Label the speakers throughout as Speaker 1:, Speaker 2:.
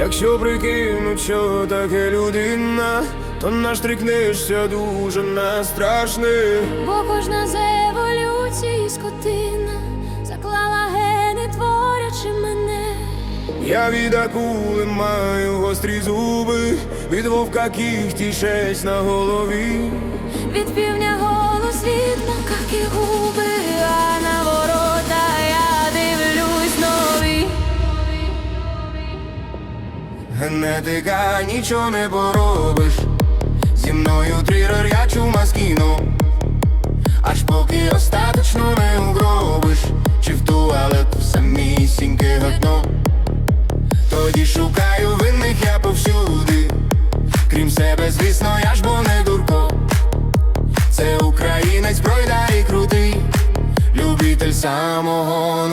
Speaker 1: Якщо прикинуть, що таке людина, то наштрикнешся дуже на страшне.
Speaker 2: Бо кожна з еволюції скотина заклала гени, творячи мене.
Speaker 1: Я від акули маю гострі зуби, від вовка кіхті шесть на голові.
Speaker 2: Від півня голос, від макаки губи, а на
Speaker 1: Генетика нічого не поробиш. Зі мною трирер, я чума скину. Аж поки остаточно не угробиш, чи в туалет самісіньке гатно. Тоді шукаю винних я повсюди. Крім себе, звісно, я ж бо не дурко. Це українець пройда і крутий, любитель самогону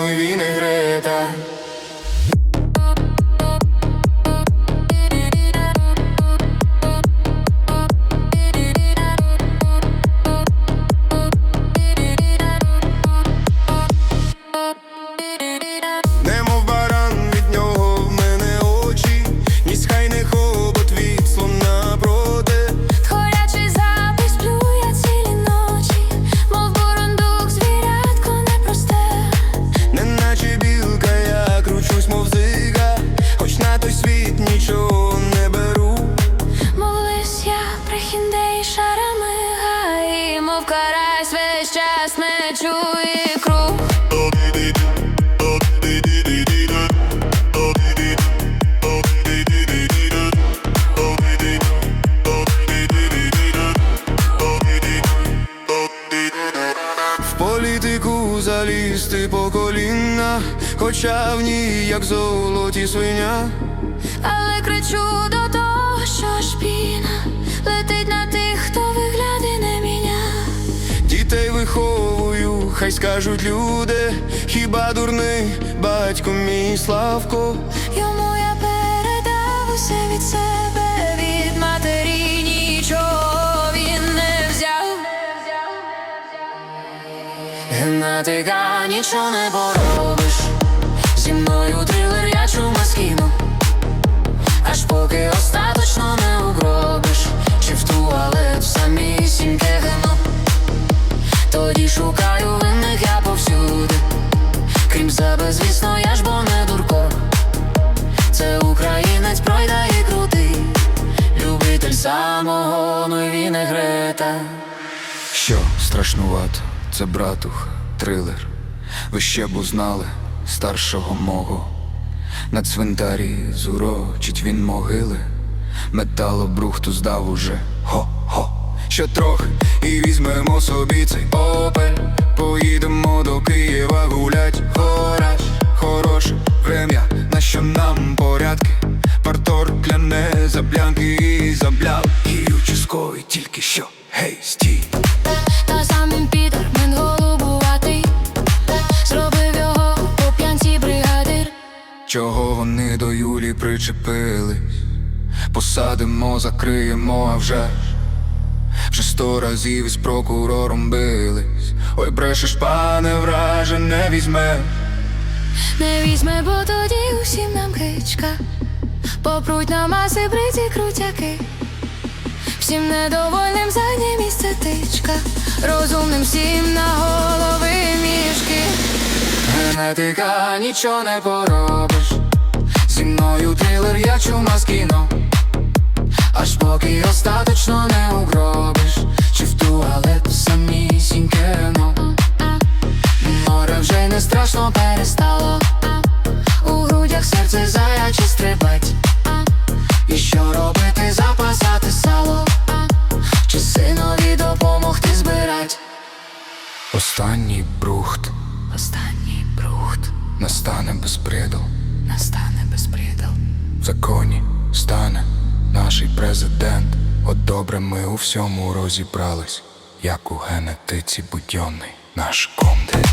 Speaker 1: залізти по коліна, хоча в ній як золоті свиня.
Speaker 2: Але кричу до того, що шпіна летить на тих, хто вигляди не міня.
Speaker 1: Дітей виховую, хай скажуть люди, хіба дурний батько мій Славко.
Speaker 2: Йому я передав усе від себе,
Speaker 1: Генетика нічого не поробиш. Зі мною трилер, я чума скину. Аж поки остаточно не угробиш, чи в туалет в самісіньке гено. Тоді шукаю винних я повсюди. Крім себе, звісно, я ж бо не дурко. Це українець пройда і крутий, любитель самогону і вінегрета.
Speaker 3: Що страшнувато, це братух, трилер. Ви ще б узнали старшого мого. На цвинтарі зурочить він могили. Металобрухту здав уже хо-хо. Ще трохи і візьмемо собі цей опель. Поїдемо до Києва гулять. Хораж, хороше врем'я, на що нам порядки. Партор кляне за блянки і за бляв. І участковий тільки що, гей, стій. Чого вони до Юлі причепились? Посадимо, закриємо, а вже ж Вже сто разів із прокурором бились. Ой, брешеш, пане враже, не візьме.
Speaker 2: Не візьме, бо тоді усім нам кричка. Попруть на маси бриті крутяки. Всім недовольним заднє місце тичка. Розумним всім на голови мішки.
Speaker 1: Генетика нічого не поробиш. Мною трилер, я чума з кіно. Аж поки остаточно не угробиш, чи в туалет самісіньке но. Море вже не страшно перестало. У грудях серце заяче стрибать. І що робити, запасати сало, чи синові допомогти збирать.
Speaker 3: Останній брухт
Speaker 2: Останній брухт
Speaker 3: настане безпредел.
Speaker 2: Настане безпредел.
Speaker 3: В законі стане наш президент. От добре ми у всьому розібрались, як у генетиці будьонний наш комдет.